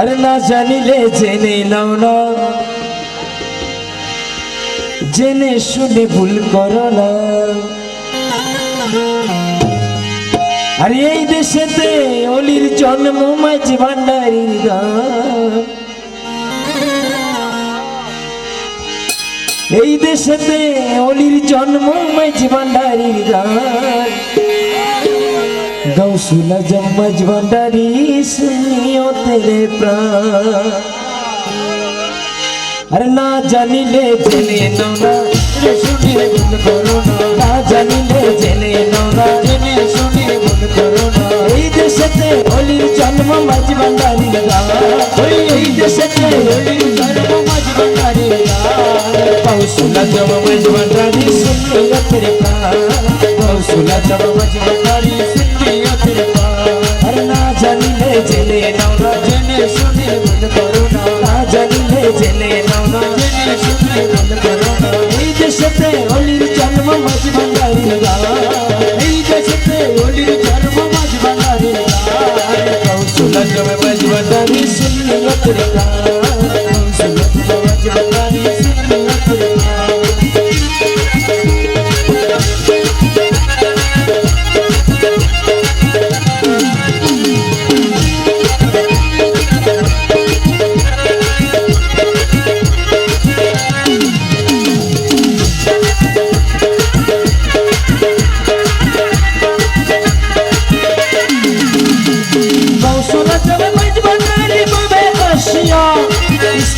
আরে না জানিলে জেনে নাও না। জেনে শুনে ভুল করো না। আর এই দেশেতে অলির জন্ম মাঝ ভান্ডারির গান। এই দেশেতে অলির জন্ম মাঝ ভান্ডারির গান। গৌসুলা জম্মজ ভান্ডারি শুনিও তেরে প্রাণ আরে না জানিলে জেনে নাও না জেনে শুনে ভুল করো না না জানিলে জেনে নাও না জেনে শুনে ভুল করো না এই দেশেতে অলির জন্ম মাঝ ভান্ডারি গান ওই এই দেশেতে অলির জন্ম মাঝ ভান্ডারি গান কৌশলা জম্মজ ভান্ডারি শুনিও তেরে প্রাণ কৌশলা জম্মজ দেশেতে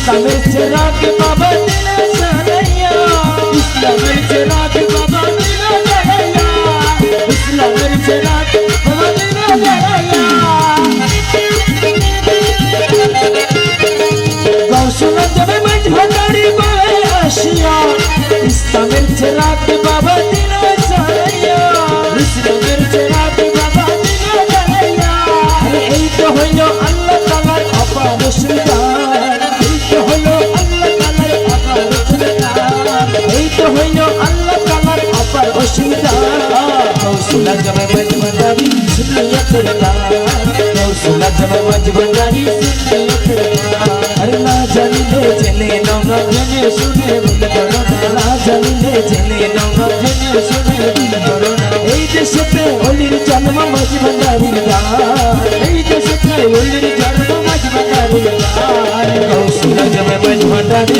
ইসলামের চেরাগ বাবা দিলে সারাইয়া। ইসলামের চেরাগ বাবা দিলে সারাইয়া। ইসলামের চেরাগ এই তো হইল আল্লাহ তালার অপার সুলতান কৌশলা জমে মজবন্দারি শুনিয়া তেরে কৌশলা জমে মজবন্দারি আরে না জানিলে জেনে নাও না জেনে শুনে ভুল করো না। জানিলে জেনে নাও না জেনে শুনে ভুল করো এই দেশেতে অলির জন্ম গান এই দেশেতে অলির জন্ম গান কৌশলা জমে মাঝ ভান্ডারি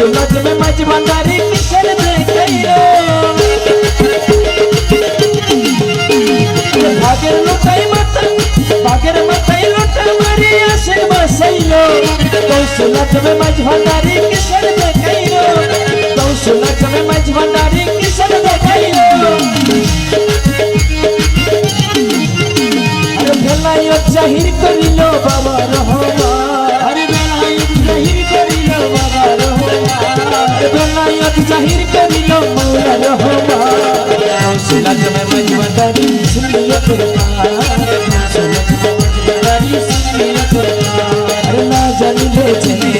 কৌশলা জমে মাঝ ভান্ডারি কিসের দেখাইলো ভাগের লুটাই মাথা ভাগের মাথায় লুটা মারি আসে বাসাইলো কৌশলা জমে মাঝ ভান্ডারি কিসের দেখাইলো কৌশলা জমে মাঝ আরে বেলায়ত জাহির করিল মৌলা রহমান কৌশলা জমে মজবন্দারি শুনিয়া তোর আরে না জানিলে জেনে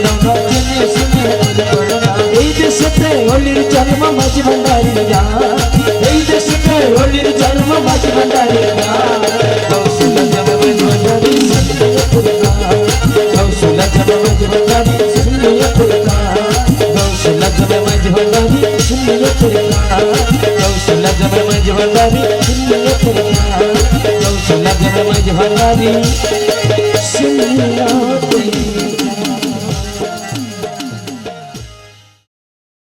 না না। না না এই দেশেতে জন্ম জন্ম মাঝ ভান্ডারি জন্ম